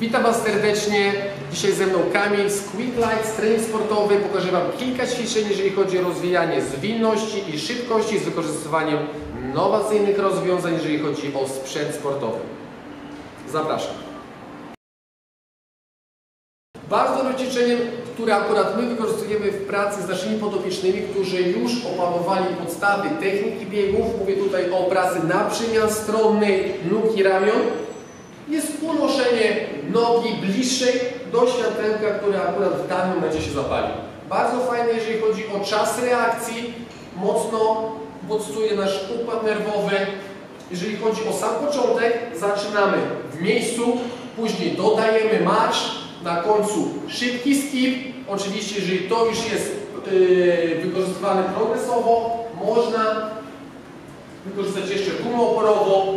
Witam Was serdecznie. Dzisiaj ze mną Kamil z Quick Lights, trening sportowy. Pokażę Wam kilka ćwiczeń, jeżeli chodzi o rozwijanie zwinności i szybkości z wykorzystywaniem innowacyjnych rozwiązań, jeżeli chodzi o sprzęt sportowy. Zapraszam. Bardzo dobrym ćwiczeniem, które akurat my wykorzystujemy w pracy z naszymi podopiecznymi, którzy już opanowali podstawy techniki biegów, mówię tutaj o pracy na przemian stronnej nóg i ramion, jest unoszenie nogi bliższej do światełka, które akurat w danym momencie się zapali. Bardzo fajne, jeżeli chodzi o czas reakcji, mocno bodźcuje nasz układ nerwowy. Jeżeli chodzi o sam początek, zaczynamy w miejscu, później dodajemy marsz, na końcu szybki skip. Oczywiście, jeżeli to już jest yy, wykorzystywane progresowo, można wykorzystać jeszcze gumę oporową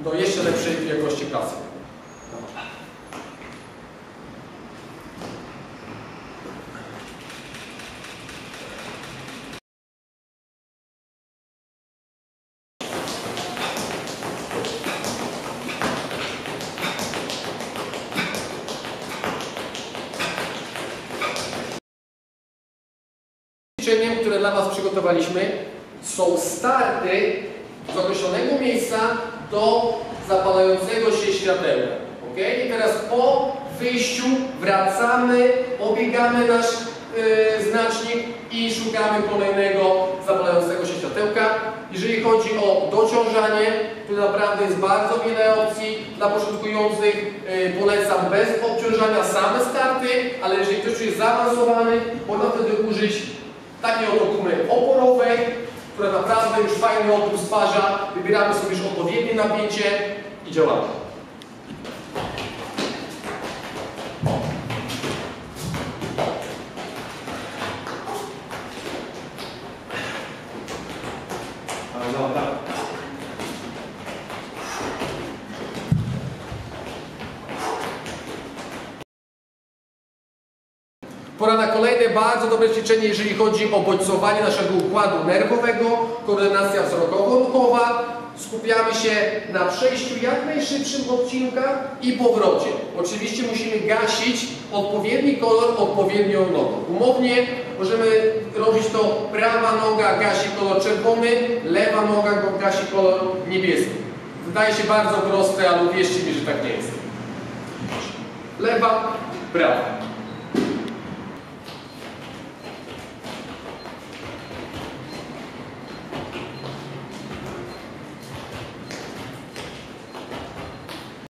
do jeszcze lepszej jakości pracy. Ćwiczeniem, które dla Was przygotowaliśmy, są starty z określonego miejsca do zapalającego się światełka. Ok? I teraz po wyjściu wracamy, obiegamy nasz yy, znacznik i szukamy kolejnego zapalającego się światełka. Jeżeli chodzi o dociążanie, to naprawdę jest bardzo wiele opcji. Dla początkujących yy, polecam bez obciążania same starty, ale jeżeli ktoś jest zaawansowany, można wtedy użyć takiej oto gumy oporowej, która naprawdę już fajny opór stwarza. Wybieramy sobie już odpowiednie napięcie i działamy. No tak. Pora na kolejne bardzo dobre ćwiczenie, jeżeli chodzi o bodźcowanie naszego układu nerwowego, koordynacja wzrokowo-ruchowa. Skupiamy się na przejściu jak najszybszym odcinkach i powrocie. Oczywiście musimy gasić odpowiedni kolor odpowiednią nogą. Umownie możemy robić to prawa noga gasi kolor czerwony, lewa noga gasi kolor niebieski. Wydaje się bardzo proste, ale uwierzcie mi, że tak nie jest. Lewa, prawa.